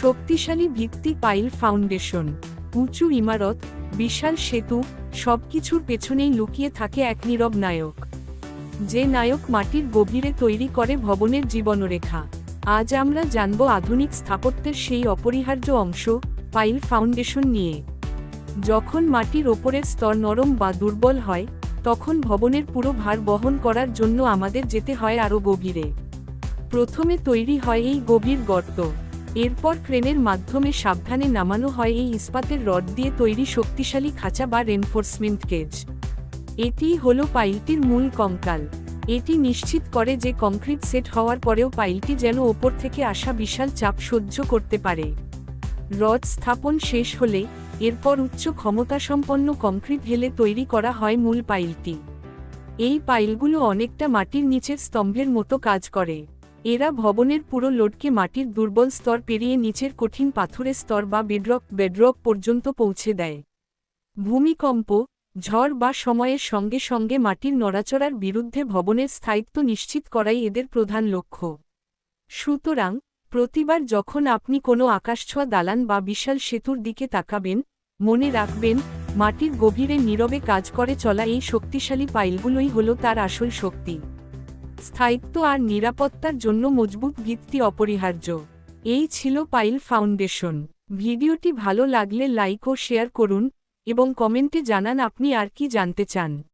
শক্তিশালী ভিত্তি pile foundation. উঁচু ইমারত, বিশাল সেতু, সবকিছুর পেছনেই লুকিয়ে থাকে এক নীরব নায়ক। যে নায়ক মাটির গভীরে তৈরি করে ভবনের জীবনরেখা। আজ আমরা জানব আধুনিক স্থাপত্যের সেই অপরিহার্য অংশ, পাইল ফাউন্ডেশন নিয়ে। যখন মাটির ওপরের স্তর নরম বা দুর্বল হয়, তখন ভবনের পুরো ভার বহন করার জন্য আমাদের যেতে হয় আরও গভীরে। প্রথমে তৈরি হয় এই গভীর গর্ত। এরপর ক্রেনের মাধ্যমে সাবধানে নামানো হয় এই ইস্পাতের রড দিয়ে তৈরি শক্তিশালী খাঁচা বা রেনফোর্সমেন্ট কেজ এটিই হলো পাইলটির মূল কঙ্কাল। এটি নিশ্চিত করে যে কংক্রিট সেট হওয়ার পরেও পাইলটি যেন ওপর থেকে আসা বিশাল চাপ সহ্য করতে পারে। রড স্থাপন শেষ হলে, এরপর উচ্চ ক্ষমতাসম্পন্ন কংক্রিট হেলে তৈরি করা হয় মূল পাইলটি। এই পাইলগুলো অনেকটা মাটির নিচের স্তম্ভের মতো কাজ করে। এরা ভবনের পুরো লোডকে মাটির দুর্বল স্তর পেরিয়ে নিচের কঠিন পাথুরের স্তর বা বেডরক বেডরক পর্যন্ত পৌঁছে দেয়। ভূমিকম্প, ঝড় বা সময়ের সঙ্গে সঙ্গে মাটির নড়াচড়ার বিরুদ্ধে ভবনের স্থায়িত্ব নিশ্চিত করাই এদের প্রধান লক্ষ্য। সুতরাং, প্রতিবার যখন আপনি কোনো আকাশছোঁয়া দালান বা বিশাল সেতুর দিকে তাকাবেন, মনে রাখবেন, মাটির গভীরে নীরবে কাজ করে চলা এই শক্তিশালী পাইলগুলোই হল তার আসল শক্তি। স্থায়িত্ব আর নিরাপত্তার জন্য মজবুত ভিত্তি অপরিহার্য। এই ছিল পাইল ফাউন্ডেশন। ভিডিওটি ভালো লাগলে লাইক ও শেয়ার করুন এবং কমেন্টে জানান আপনি আর কি জানতে চান।